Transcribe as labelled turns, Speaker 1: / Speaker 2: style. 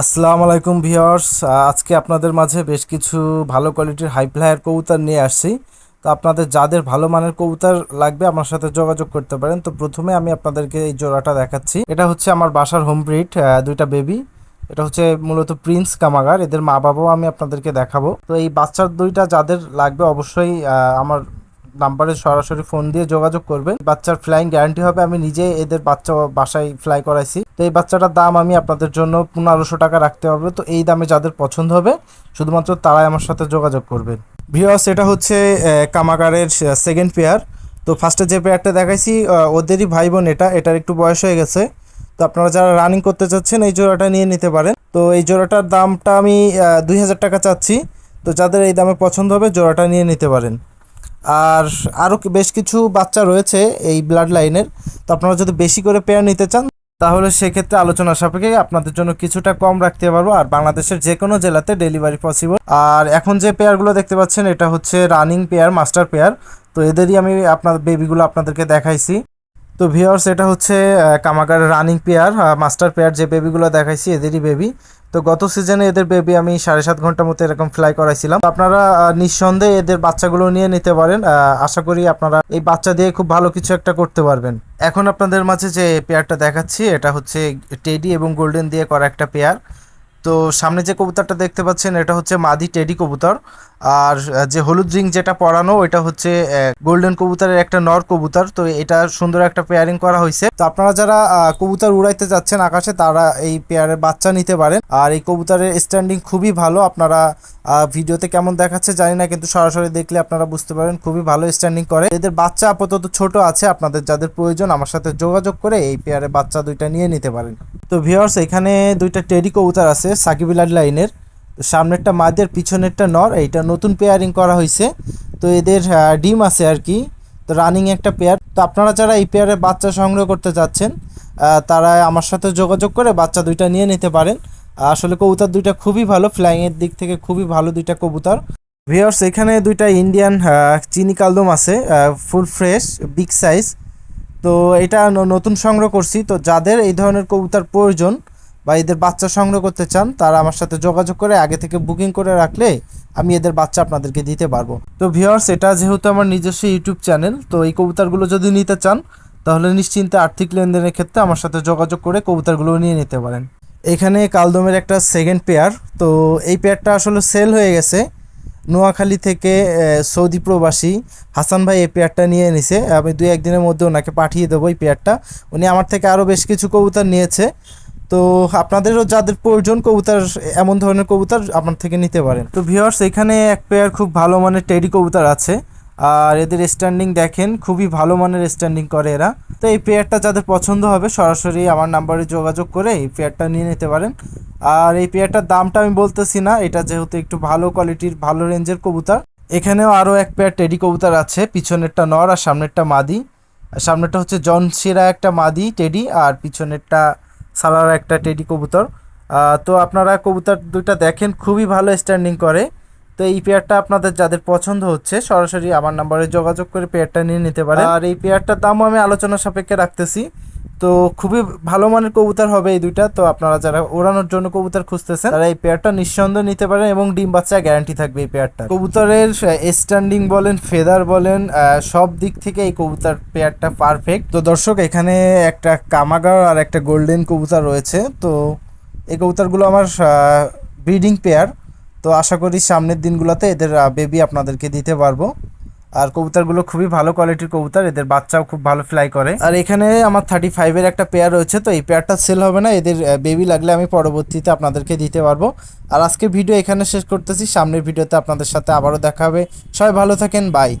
Speaker 1: আসসালামু আলাইকুম ভিউয়ার্স। আজকে আপনাদের মাঝে বেশ কিছু ভালো কোয়ালিটির হাই ফ্লায়ার কবুতর নিয়ে আসছি। তো আপনাদের যাদের ভালো মানের কবুতর লাগবে আমার সাথে যোগাযোগ করতে পারেন। তো প্রথমে আমি আপনাদেরকে এই জোড়াটা দেখাচ্ছি। এটা হচ্ছে আমার বাসার হোম ব্রিড দুইটা বেবি এটা হচ্ছে মূলত প্রিন্স কামাগার এদের মা বাবাও আমি আপনাদেরকে দেখাবো। তো এই বাচ্চার দুইটা যাদের লাগবে অবশ্যই আমার নাম্বারে সরাসরি ফোন দিয়ে যোগাযোগ করবেন। বাচ্চার ফ্লাইং গ্যারান্টি হবে, আমি নিজে এদের বাচ্চা বাসায় ফ্লাই করাইছি। তো এই বাচ্চাটার দাম আমি আপনাদের জন্য পনেরোশো টাকা রাখতে পারব তো এই দামে যাদের পছন্দ হবে, শুধুমাত্র তারাই আমার সাথে যোগাযোগ করবেন। ভিওস এটা হচ্ছে কামাগারের সেকেন্ড পেয়ার তো ফার্স্টে যে পেয়ারটা দেখাইছি ওদেরই ভাই বোন এটা। এটার একটু বয়স হয়ে গেছে। তো আপনারা যারা রানিং করতে চাচ্ছেন, এই জোড়াটা নিয়ে নিতে পারেন। তো এই জোড়াটার দামটা আমি দুই হাজার টাকা চাচ্ছি। তো যাদের এই দামে পছন্দ হবে, জোড়াটা নিয়ে নিতে পারেন। আর আরও বেশ কিছু বাচ্চা রয়েছে এই ব্লাড লাইনের তো আপনারা যদি বেশি করে পেয়ার নিতে চান, তাহলে সেক্ষেত্রে আলোচনা সাপেক্ষে আপনাদের জন্য কিছুটা কম রাখতে পারব। আর বাংলাদেশের যে কোনো জেলাতে ডেলিভারি পসিবল আর এখন যে পেয়ারগুলো দেখতে পাচ্ছেন, এটা হচ্ছে রানিং পেয়ার মাস্টার পেয়ার তো এদেরই আমি আপনার বেবিগুলো আপনাদেরকে দেখাইছি। তো ভিওর্স এটা হচ্ছে কামাগারের রানিং পেয়ার মাস্টার পেয়ার যে বেবিগুলো দেখাইছি, এদেরই বেবি। তো গত সিজনে এদের বেবি আমি সাড়ে সাত ঘণ্টার মতো এরকম ফ্লাই করাইছিলাম। আপনারা নিঃসন্দেহে এদের বাচ্চাগুলো নিয়ে নিতে পারেন। আশা করি আপনারা এই বাচ্চা দিয়ে খুব ভালো কিছু একটা করতে পারবেন। এখন আপনাদের মাঝে যে পেয়ারটা দেখাচ্ছি, এটা হচ্ছে টেডি এবং গোল্ডেন দিয়ে করা একটা পেয়ার। তো সামনে যে কবুতরটা দেখতে পাচ্ছেন, এটা হচ্ছে মাদি টেডি কবুতর। আর যে হলুদ রিং যেটা পরানো এটা হচ্ছে গোল্ডেন কবুতরের একটা নর কবুতর। তো এটা সুন্দর একটা পেয়ারিং করা হয়েছে। তো আপনারা যারা কবুতর উড়াইতে যাচ্ছেন আকাশে, তারা এই পেয়ারের বাচ্চা নিতে পারেন। আর এই কবুতরের স্ট্যান্ডিং খুবই ভালো। আপনারা ভিডিওতে কেমন দেখাচ্ছে জানি না, কিন্তু সরাসরি দেখলে আপনারা বুঝতে পারেন, খুবই ভালো স্ট্যান্ডিং করে। এদের বাচ্চা আপাতত ছোট আছে। আপনাদের যাদের প্রয়োজন, আমার সাথে যোগাযোগ করে এই পেয়ারের বাচ্চা দুইটা নিয়ে নিতে পারেন। তো ভিওর্স এখানে দুইটা টেডি কবুতর আছে। সাকিবিলার লাইনের। তো সামনেরটা মাদের, পিছনেরটা নর, এইটা নতুন পেয়ারিং করা হয়েছে তো এদের ডিম আছে আর কি। তো রানিং একটা পেয়ার তো আপনারা যারা এই পেয়ারের বাচ্চা সংগ্রহ করতে যাচ্ছেন তারা আমার সাথে যোগাযোগ করে বাচ্চা দুইটা নিয়ে নিতে পারেন। আসলে কবুতর দুইটা খুবই ভালো ফ্লাইংয়ের দিক থেকে খুবই ভালো দুইটা কবুতর। ভিওর্স এখানে দুইটা ইন্ডিয়ান চিনি কালদম আছে ফুল ফ্রেশ বিগ সাইজ তো এটা নতুন সংগ্রহ করছি। তো যাদের এই ধরনের কবুতর প্রয়োজন বা এদের বাচ্চা সংগ্রহ করতে চান, তারা আমার সাথে যোগাযোগ করে আগে থেকে বুকিং করে রাখলে আমি এদের বাচ্চা আপনাদেরকে দিতে পারব। তো ভিওর্স এটা যেহেতু আমার নিজস্ব ইউটিউব চ্যানেল তো এই কবুতারগুলো যদি নিতে চান, তাহলে নিশ্চিন্তে আর্থিক লেনদেনের ক্ষেত্রে আমার সাথে যোগাযোগ করে কবুতারগুলো নিয়ে নিতে পারেন। এখানে কালদমের একটা সেকেন্ড পেয়ার তো এই পেয়ারটা আসলে সেল হয়ে গেছে। নোয়াখালী থেকে সৌদি প্রবাসী হাসান ভাই এই পেয়ারটা নিয়ে নিছে। আমি দুই একদিনের মধ্যে ওনাকে পাঠিয়ে দেবো এই পেয়ারটা উনি আমার থেকে আরও বেশ কিছু কবুতর নিয়েছে। তো আপনাদেরও যাদের প্রয়োজন কবুতর, এমন ধরনের কবুতর আপনার থেকে নিতে পারেন। তো ভিওর্স এখানে এক পেয়ার খুব ভালো মানের টেডি কবুতর আছে। আর এদের স্ট্যান্ডিং দেখেন, খুবই ভালো মানের স্ট্যান্ডিং করে এরা। তো এই পেয়ারটা যাদের পছন্দ হবে, সরাসরি আমার নাম্বারে যোগাযোগ করে এই পেয়ারটা নিয়ে নিতে পারেন। আর এই পেয়ারটার দামটা আমি বলতেছি না, এটা যেহেতু একটু ভালো কোয়ালিটির ভালো রেঞ্জের কবুতর। এখানেও আরও এক পেয়ার টেডি কবুতর আছে, পিছনেরটা নর আর সামনেরটা মাদি। আর সামনেরটা হচ্ছে জনসিরা একটা মাদি টেডি আর পিছনেরটা সালার একটা টেডি কবুতর। তো আপনারা কবুতর দুইটা দেখেন, খুবই ভালো স্ট্যান্ডিং করে। তো এই পেয়ারটা আপনাদের যাদের পছন্দ হচ্ছে, সরাসরি আমার নাম্বারে যোগাযোগ করে পেয়ারটা নিয়ে নিতে পারে আর এই পেয়ারটার দামও আমি আলোচনা সাপেক্ষে রাখতেছি। তো খুবই ভালো মানের কবুতর হবে এই দুইটা। তো আপনারা যারা ওড়ানোর জন্য কবুতর খুঁজতেছেন, তারা এই পেয়ারটা নিঃসন্দেহে নিতে পারেন এবং ডিম বাচ্চা গ্যারান্টি থাকবে এই পেয়ারটা কবুতরের স্ট্যান্ডিং বলেন ফেদার বলেন সব দিক থেকে এই কবুতর পেয়ারটা পারফেক্ট তো দর্শক, এখানে একটা কামাগার আর একটা গোল্ডেন কবুতর রয়েছে। তো এই কবুতরগুলো আমার ব্রিডিং পেয়ার তো আশা করি সামনের দিনগুলোতে এদের বেবি আপনাদেরকে দিতে পারব। আর কবুতরগুলো খুবই ভালো কোয়ালিটির কবুতর, এদের বাচ্চাও খুব ভালো ফ্লাই করে। আর এখানে আমার থার্টি ফাইভের একটা পেয়ার রয়েছে, তো এই পেয়ারটা সেল হবে না, এদের বেবি লাগলে আমি পরবর্তীতে আপনাদেরকে দিতে পারব। আর আজকে ভিডিও এখানে শেষ করতেছি, সামনের ভিডিওতে আপনাদের সাথে আবারও দেখা হবে। সবাই ভালো থাকেন বাই